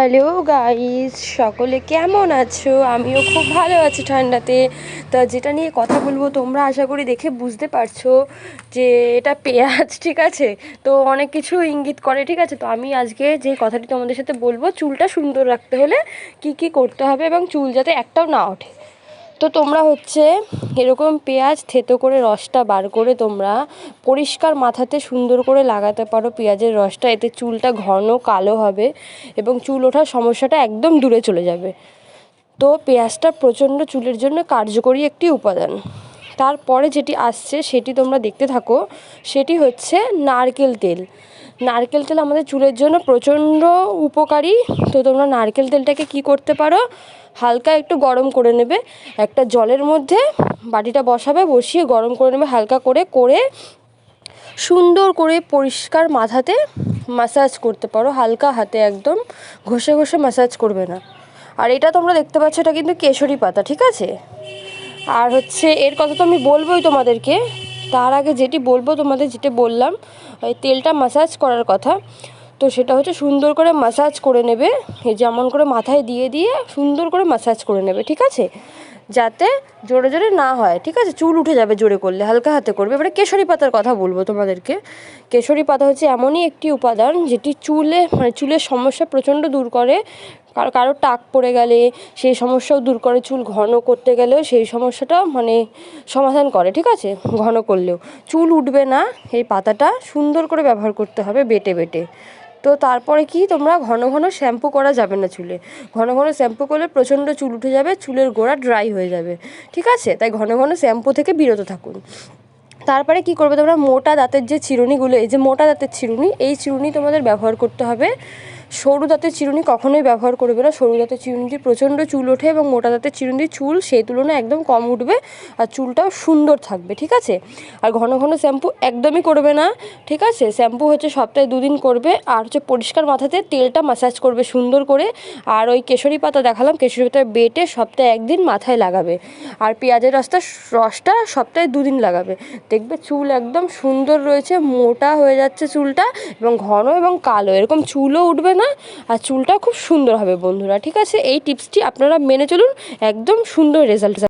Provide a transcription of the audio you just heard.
Hello guys, সকলে কেমন আছো? আমিও খুব ভালো আছি ঠান্ডাতে। তা যেটা নিয়ে কথা বলব, তোমরা আশা করি দেখে বুঝতে পারছ যে এটা পেঁয়াজ, ঠিক আছে? তো অনেক কিছু ইঙ্গিত করে, ঠিক আছে? তো আমি আজকে যে কথাটি তোমাদের সাথে বলব, চুলটা সুন্দর রাখতে হলে কি কি করতে হবে এবং চুল যাতে একটাও না ওঠে। তো তোমরা হচ্ছে এরকম পেঁয়াজ থেতো করে রসটা বার করে তোমরা পরিষ্কার মাথাতে সুন্দর করে লাগাতে পারো পেঁয়াজের রসটা। এতে চুলটা ঘন কালো হবে এবং চুল ওঠার সমস্যাটা একদম দূরে চলে যাবে। তো পেঁয়াজটা প্রচণ্ড চুলের জন্য কার্যকরী একটি উপাদান। তারপরে যেটি আসছে সেটি তোমরা দেখতে থাকো, সেটি হচ্ছে নারকেল তেল। নারকেল তেল আমাদের চুলের জন্য প্রচণ্ড উপকারী। তো তোমরা নারকেল তেলটাকে কি করতে পারো? হালকা একটু গরম করে নেবে। একটা জলের মধ্যে বাটিটা বসাবে, বসিয়ে গরম করে নেবে, হালকা করে করে সুন্দর করে পরিষ্কার মাথাতে মাসাজ করতে পারো। হালকা হাতে একদম ঘষে ঘষে মাসাজ করবে না। আর এটা তোমরা দেখতে পাচ্ছ, এটা কিন্তু কেশরি পাতা, ঠিক আছে? আর হচ্ছে এর কথা তো আমি বলবোই তোমাদেরকে। তার আগে যেটি বলব, তোমাদের যেটা বললাম তেলটা মাসাজ করার কথা। তো সেটা হচ্ছে সুন্দর করে মাসাজ করে নেবে। যেমন করে মাথায় দিয়ে দিয়ে সুন্দর করে মাসাজ করে নেবে, ঠিক আছে? যাতে জোরে জোরে না হয়, ঠিক আছে? চুল উঠে যাবে জোরে করলে, হালকা হাতে করবে। এবারে কেশরি পাতার কথা বলব তোমাদেরকে। কেশরি পাতা হচ্ছে এমনই একটি উপাদান যেটি চুলে মানে চুলের সমস্যা প্রচণ্ড দূর করে। কারও কারও টাক পড়ে গেলে, সেই সমস্যাও দূর করে, চুল ঘন করতে গেলেও সেই সমস্যাটা মানে সমাধান করে, ঠিক আছে? ঘন করলেও। চুল উঠবে না, এই পাতাটা সুন্দর করে ব্যবহার করতে হবে বেটে বেটে। তো তারপরে কি? তোমরা ঘন ঘন শ্যাম্পু করা যাবে না চুলে। ঘন ঘন শ্যাম্পু করলে প্রচণ্ড চুল উঠে যাবে, চুলের গোড়া ড্রাই হয়ে যাবে, ঠিক আছে? তাই ঘন ঘন শ্যাম্পু থেকে বিরত থাকুন। তারপরে কি করবে তোমরা? মোটা দাঁতের যে চিরুনিগুলো, এই যে মোটা দাঁতের চিরুনি, এই চিরুনি তোমাদের ব্যবহার করতে হবে সরু দাঁতের চিরুনি কখনোই ব্যবহার করবে না। সরু দাঁতের চিরুনি প্রচণ্ড চুল ওঠে এবং মোটা দাঁতের চিরুনির চুল সেই তুলনায় একদম কম উঠবে আর চুলটাও সুন্দর থাকবে, ঠিক আছে? আর ঘন ঘন শ্যাম্পু একদমই করবে না, ঠিক আছে? শ্যাম্পু হচ্ছে সপ্তাহে দুদিন করবে আর হচ্ছে পরিষ্কার মাথাতে তেলটা মাসাজ করবে সুন্দর করে। আর ওই কেশরি পাতা দেখালাম, কেশরি পাতা বেটে সপ্তাহে একদিন মাথায় লাগাবে। আর পেঁয়াজের রসটা রসটা সপ্তাহে দুদিন লাগাবে। দেখবে চুল একদম সুন্দর রয়েছে, মোটা হয়ে যাচ্ছে চুলটা এবং ঘন এবং কালো, এরকম চুলও উঠবে না? আর চুলটা খুব সুন্দর হবে বন্ধুরা, ঠিক আছে? এই টিপসটি আপনারা মেনে চলুন, একদম সুন্দর রেজাল্ট